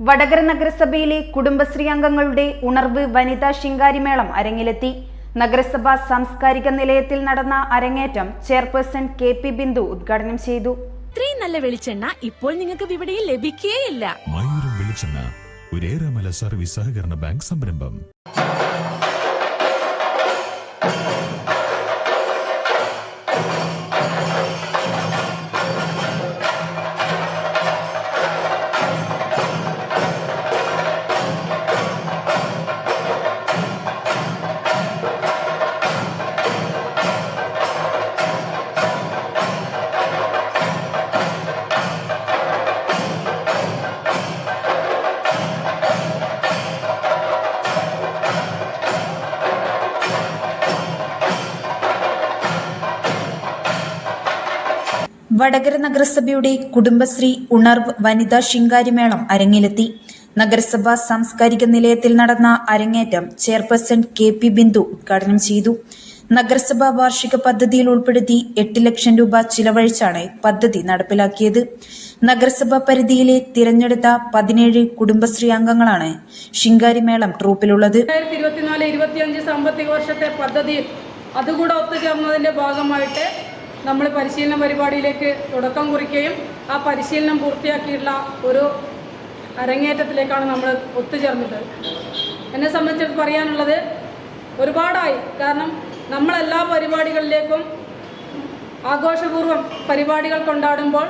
വടകര നഗരസഭയിലെ കുടുംബശ്രീ അംഗങ്ങളുടെ ഉണർവ് വനിതാ ശിങ്കാരിമേളം അരങ്ങിലെത്തി. നഗരസഭ സാംസ്കാരിക നിലയത്തിൽ നടന്ന അരങ്ങേറ്റം ചെയർപേഴ്സൺ കെ പി ബിന്ദു ഉദ്ഘാടനം ചെയ്തു. ഇത്രയും നല്ല വെളിച്ചെണ്ണ ഇപ്പോൾ നിങ്ങൾക്ക് വിപണിയിൽ ലഭിക്കുകയില്ല മയൂരം വെളിച്ചെണ്ണ സർവീസ് സഹകരണ ബാങ്ക് സംരംഭം. വടകര നഗരസഭയുടെ കുടുംബശ്രീ ഉണർവ് വനിതാ ശിങ്കാരിമേളം അരങ്ങിലെത്തി. നഗരസഭാ സാംസ്കാരിക നിലയത്തിൽ നടന്ന അരങ്ങേറ്റം ചെയർപേഴ്സൺ കെ പി ബിന്ദു ഉദ്ഘാടനം ചെയ്തു. നഗരസഭാ വാർഷിക പദ്ധതിയിൽ ഉൾപ്പെടുത്തി എട്ട് ലക്ഷം രൂപ ചിലവഴിച്ചാണ് പദ്ധതി നടപ്പിലാക്കിയത്. നഗരസഭാ പരിധിയിലെ തിരഞ്ഞെടുത്ത പതിനേഴ് കുടുംബശ്രീ അംഗങ്ങളാണ് ശിങ്കാരിമേളം ട്രൂപ്പിലുള്ളത്. രണ്ടായിരത്തി ഇരുപത്തിനാല് ഇരുപത്തിയഞ്ച് സാമ്പത്തിക വർഷത്തെ പദ്ധതി അതുകൂടെ ഒത്തുചേർന്നതിന്റെ ഭാഗമായിട്ട് നമ്മൾ പരിശീലന പരിപാടിയിലേക്ക് തുടക്കം കുറിക്കുകയും ആ പരിശീലനം പൂർത്തിയാക്കിയിട്ടുള്ള ഒരു അരങ്ങേറ്റത്തിലേക്കാണ് നമ്മൾ ഒത്തുചേർന്നത്. എന്നെ സംബന്ധിച്ച് പറയാനുള്ളത് ഒരുപാടായി. കാരണം നമ്മളെല്ലാ പരിപാടികളിലേക്കും ആഘോഷപൂർവം പരിപാടികൾ കൊണ്ടാടുമ്പോൾ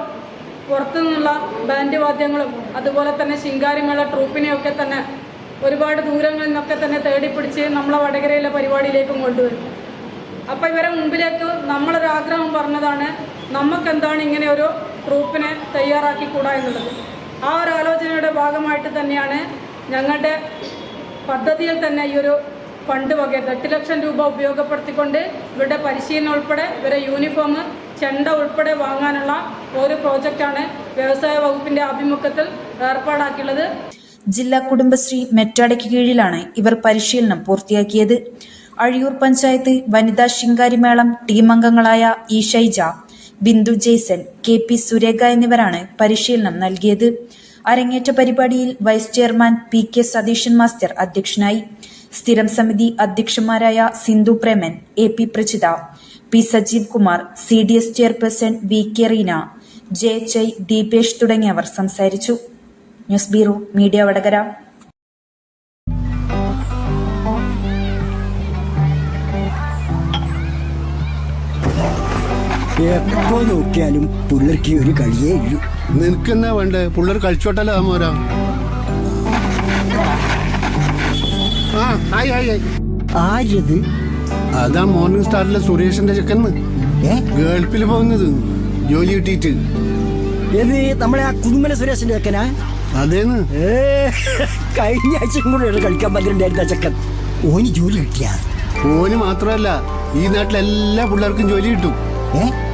പുറത്തു നിന്നുള്ള ബാൻഡ് വാദ്യങ്ങളും അതുപോലെ തന്നെ ശിങ്കാരിമേള ട്രൂപ്പിനെയൊക്കെ തന്നെ ഒരുപാട് ദൂരങ്ങളിൽ നിന്നൊക്കെ തന്നെ തേടിപ്പിടിച്ച് നമ്മളെ വടകരയിലെ പരിപാടിയിലേക്കും കൊണ്ടുവരും. അപ്പോൾ ഇവരെ മുമ്പിലേക്ക് നമ്മളൊരു ആഗ്രഹം പറഞ്ഞതാണ് നമുക്കെന്താണ് ഇങ്ങനെ ഒരു ട്രൂപ്പിനെ തയ്യാറാക്കിക്കൂടാ എന്നുള്ളത്. ആ ഒരു ആലോചനയുടെ ഭാഗമായിട്ട് തന്നെയാണ് ഞങ്ങളുടെ പദ്ധതിയിൽ തന്നെ ഈ ഒരു ഫണ്ട് വക എട്ട് ലക്ഷം രൂപ ഉപയോഗപ്പെടുത്തിക്കൊണ്ട് ഇവരുടെ പരിശീലനം ഉൾപ്പെടെ ഇവരെ യൂണിഫോം ചെണ്ട ഉൾപ്പെടെ വാങ്ങാനുള്ള ഒരു പ്രോജക്റ്റാണ് വ്യവസായ വകുപ്പിന്റെ ആഭിമുഖ്യത്തിൽ ഏർപ്പാടാക്കിയുള്ളത്. ജില്ലാ കുടുംബശ്രീ മെറ്റാഡയ്ക്ക് കീഴിലാണ് ഇവർ പരിശീലനം പൂർത്തിയാക്കിയത്. അഴിയൂർ പഞ്ചായത്ത് വനിതാ ശിങ്കാരിമേളം ടീം അംഗങ്ങളായ E Shaija Bindu Jaison K P Surekha എന്നിവരാണ് പരിശീലനം നൽകിയത്. അരങ്ങേറ്റ പരിപാടിയിൽ vice chairman P K Satheesan master അധ്യക്ഷനായി. സ്ഥിരം സമിതി അധ്യക്ഷന്മാരായ Sindhu Preman A P Prajitha P Sajeev Kumar C D S chairperson V K Reena J H I Deepesh തുടങ്ങിയവർ സംസാരിച്ചു. News bureau media Vadakara. എപ്പോ നോക്കിയാലും പുള്ളർക്ക് ഒരു കളിയേ ഉള്ളൂ നിനക്കെന്നാ വേണ്ടേ? പുള്ളർ കളിച്ചോട്ടല്ലോ മോരാ? ആ ആയി ആയി ആയി. ആരത് അതാ മോർണിംഗ് സ്റ്റാറിലെ സുരേഷിന്റെ ചെക്കന്ന് ഏ? ഗൾഫിൽ പോകുന്നത്. ജോലി കിട്ടിയിട്ട്. ഏത് നമ്മളെ ആ കുന്നുമല സുരേഷിന്റെ ചെക്കനാ? അതേന്ന്. ഏ കഴിഞ്ഞ ആഴ്ചയും കൂടെ കളിക്കാൻ പറ്റുന്നുണ്ടായിരുന്ന ചെക്കൻ. ഓന് ജോലി കിട്ടിയ? ഓന് മാത്രമല്ല ഈ നാട്ടിലെല്ലാ പിള്ളേർക്കും ജോലി കിട്ടും. ഏ?